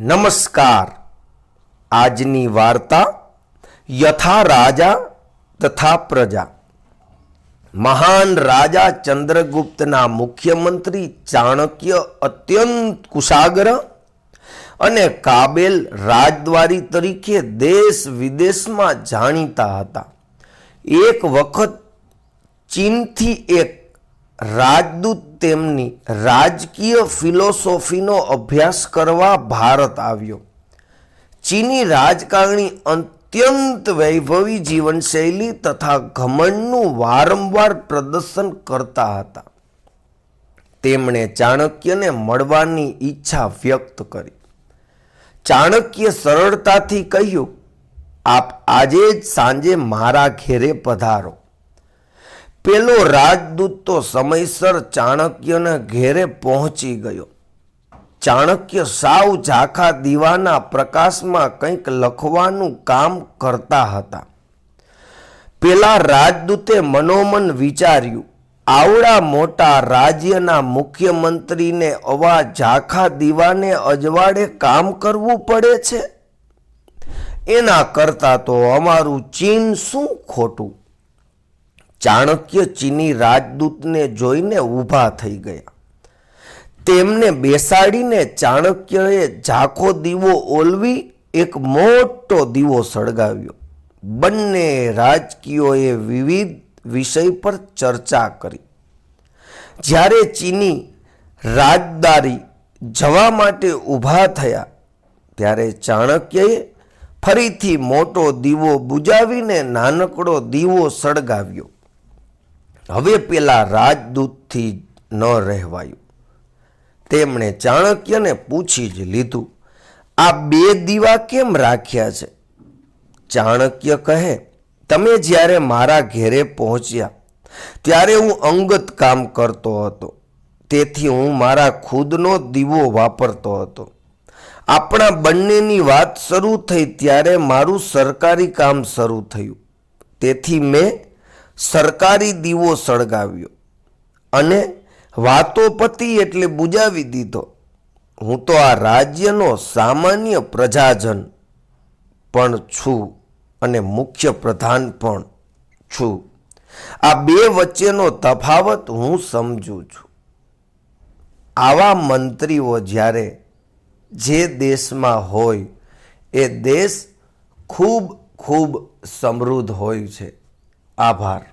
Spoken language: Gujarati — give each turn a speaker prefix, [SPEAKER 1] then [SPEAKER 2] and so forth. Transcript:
[SPEAKER 1] નમસ્કાર. આજની વાર્તા યથા રાજા તથા પ્રજા. મહાન રાજા ચંદ્રગુપ્તના મુખ્યમંત્રી ચાણક્ય અત્યંત કુશાગ્ર અને કાબેલ રાજદ્વારી તરીકે દેશ વિદેશમાં જાણીતા હતા. એક વખત ચીનથી એક રાજદૂત તેમની રાજકીય ફિલોસોફીનો અભ્યાસ કરવા ભારત આવ્યો. ચીની રાજકારણી અત્યંત વૈભવી જીવનશૈલી તથા ઘમંડનું વારંવાર પ્રદર્શન કરતા હતા. તેમણે ચાણક્યને મળવાની ઈચ્છા વ્યક્ત કરી. ચાણક્ય સરળતાથી કહ્યું, આપ આજે જ સાંજે મારા ઘેરે પધારો. પેલો રાજદૂત તો સમયસર ચાણક્યના ઘેરે પહોંચી ગયો. ચાણક્ય સાવ ઝાખા દીવાના પ્રકાશમાં કંઈક લખવાનું કામ કરતા હતા. પેલા રાજદૂતે મનોમન વિચાર્યું, આવડા મોટા રાજ્યના મુખ્યમંત્રીને અવા ઝાખા દીવાને અજવાળે કામ કરવું પડે છે? એના કરતાં તો અમારું ચીન શું ખોટું? ચાણક્ય ચીની રાજદૂતને જોઈને ઊભા થઈ ગયા. તેમને બેસાડીને ચાણક્યએ ઝાંખો દીવો ઓલવી એક મોટો દીવો સળગાવ્યો. બંને રાજકીયોએ વિવિધ વિષય પર ચર્ચા કરી. જ્યારે ચીની રાજદારી જવા માટે ઊભા થયા, ત્યારે ચાણક્યએ ફરીથી મોટો દીવો બુજાવીને નાનકડો દીવો સળગાવ્યો. હવે પેલા રાજદૂતથી ન રહેવાયું. તેમણે ચાણક્યને પૂછી જ લીધું, આ બે દીવા કેમ રાખ્યા છે? ચાણક્ય કહે, તમે જ્યારે મારા ઘેરે પહોંચ્યા, ત્યારે હું અંગત કામ કરતો હતો. તેથી હું મારા ખુદનો દીવો વાપરતો હતો. આપણા બંનેની વાત શરૂ થઈ ત્યારે મારું સરકારી કામ શરૂ થયું. તેથી મેં સરકારી દીવો સળગાવ્યો અને વાતો પતિ એટલે બુજાવી દીધો. હું તો આ રાજ્યનો સામાન્ય પ્રજાજન પણ છું અને મુખ્ય પ્રધાન પણ છું. આ બે વચ્ચેનો તફાવત હું સમજું છું. આવા મંત્રીઓ જ્યારે જે દેશમાં હોય, એ દેશ ખૂબ ખૂબ સમૃદ્ધ હોય છે. આભાર.